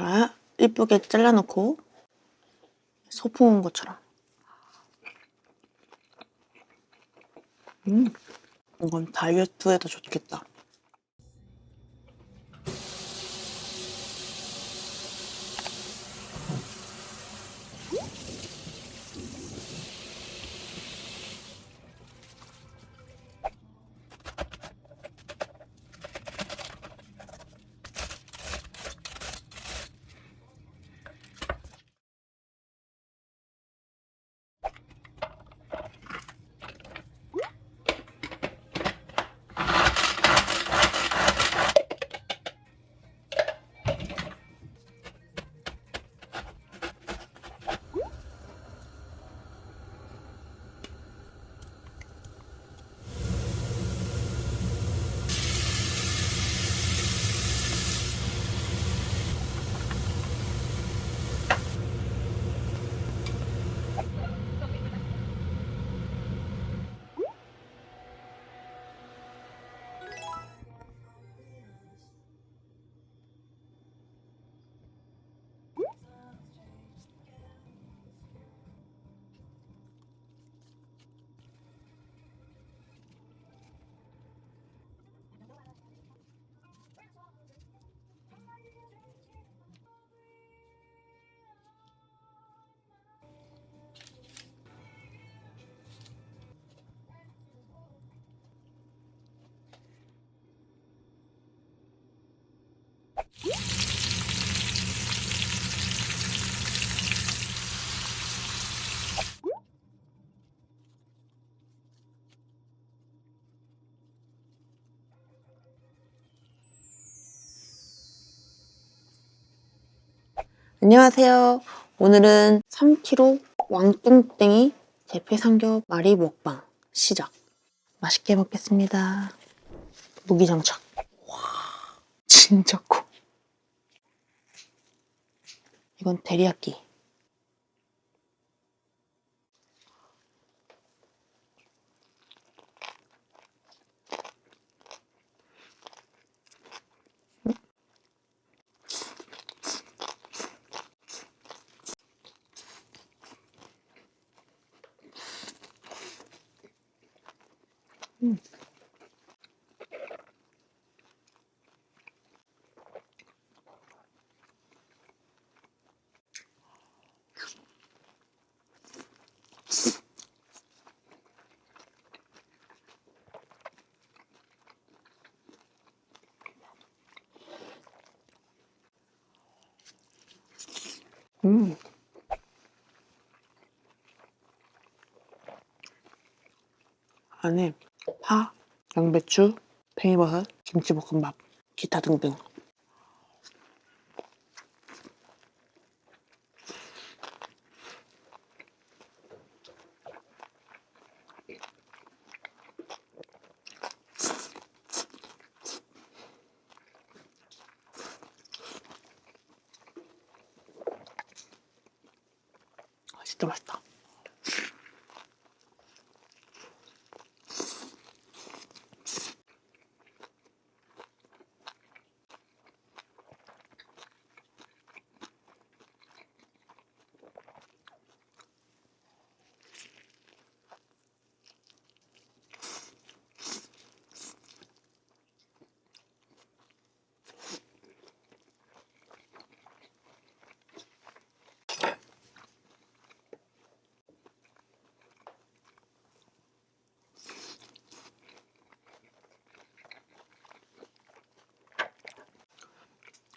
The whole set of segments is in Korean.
자, 이쁘게 잘라놓고 소풍 온 것처럼. 음, 이건 다이어트에도 좋겠다. 안녕하세요. 오늘은 3kg 왕뚱땡이 대패 삼겹 마리 먹방 시작. 맛있게 먹겠습니다. 무기장착. 와, 진짜 커. 이건 데리야끼. 음. 안에 파, 양배추, 팽이버섯, 김치볶음밥, 기타 등등. 아, 진짜 맛있다.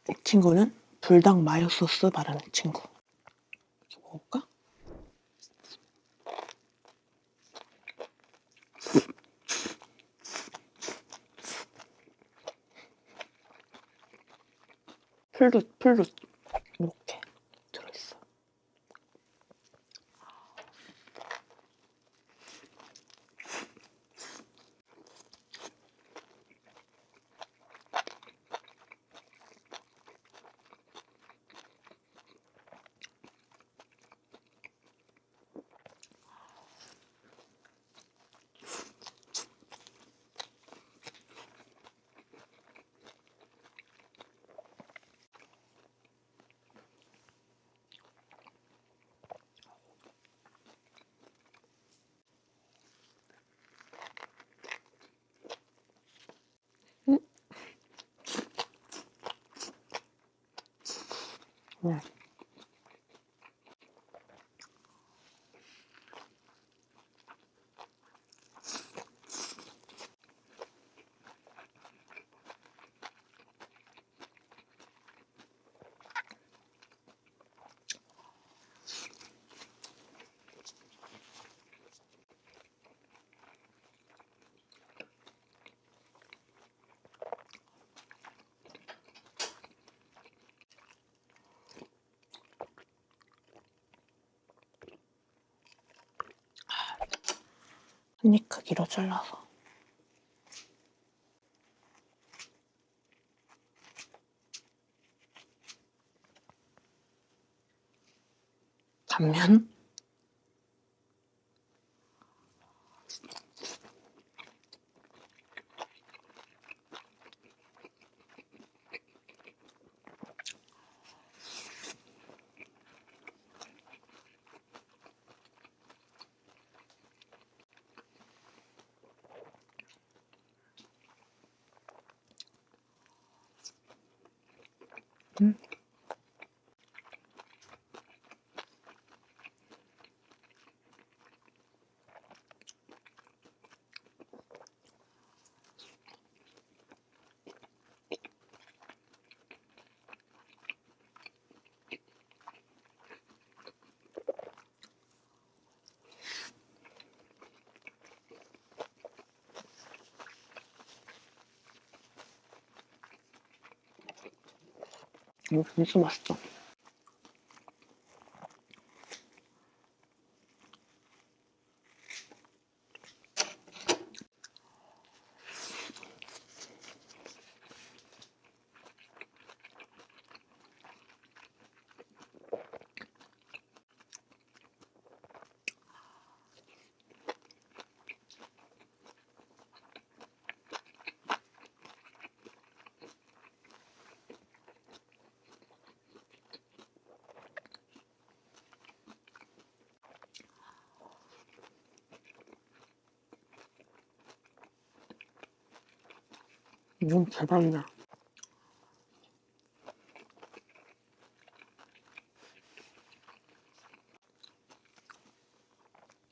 이 친구는 불닭 마요 소스 바르는 친구. 먹을까? 풀룻, 풀룻. Yeah. 한입 크기로 잘라서. 단면? 음. 진짜 맛있다. 이건 대박이야.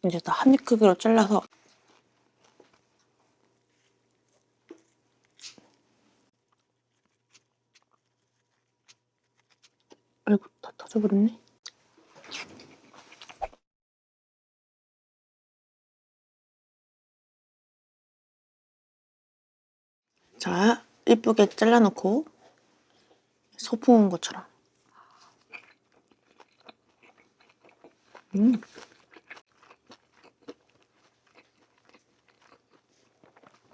이제 다 한입 크기로 잘라서 아이고 다 터져버렸네. 자, 이쁘게 잘라놓고 소풍 온 것처럼. 음.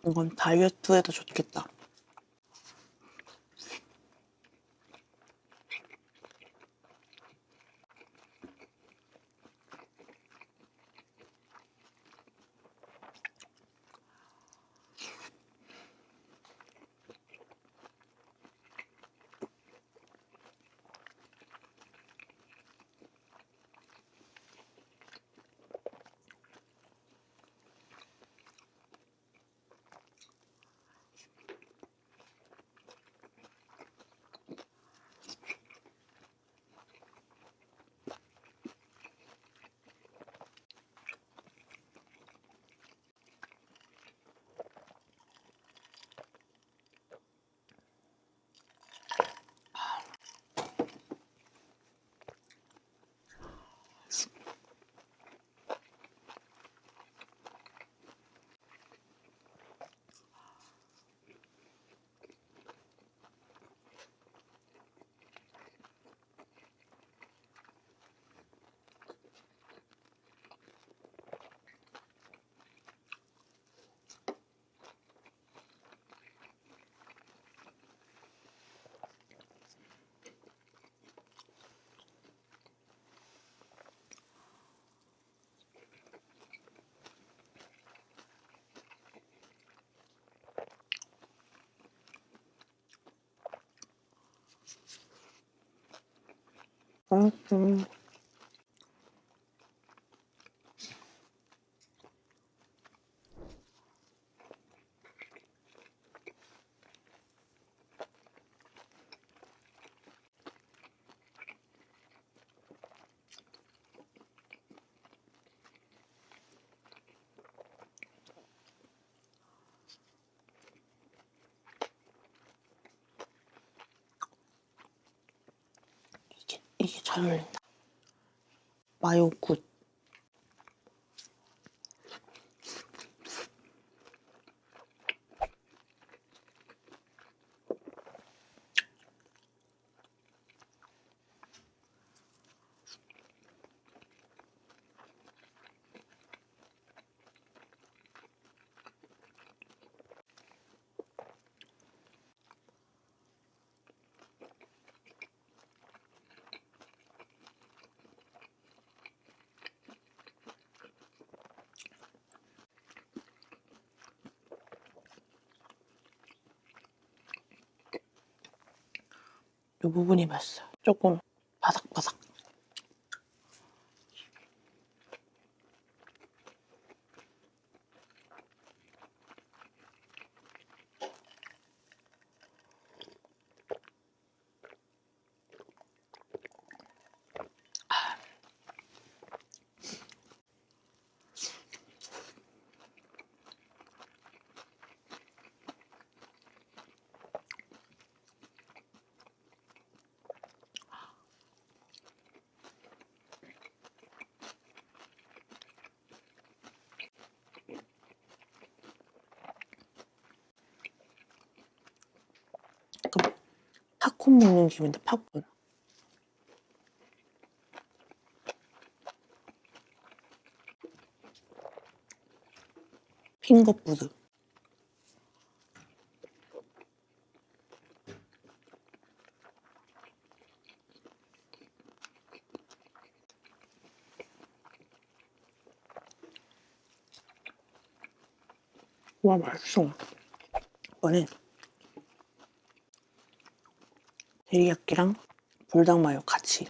이건 다이어트에도 좋겠다. 음. 이게 잘 어울린다. 마요 굿. 이 부분이 맛있어요. 조금 바삭바삭. 팝콘 먹는 기분인데 팝콘. 핑거푸드. 와 맛있어. 이번엔 데리야끼랑 불닭 마요 같이.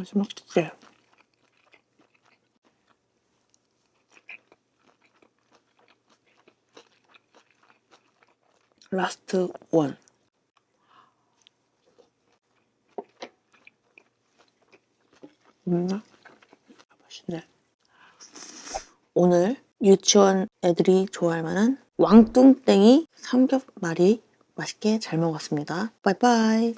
마지막 주제. 라스트 원. 없나? 맛있네. 오늘 유치원 애들이 좋아할 만한 왕뚱땡이 삼겹말이 맛있게 잘 먹었습니다. 바이바이.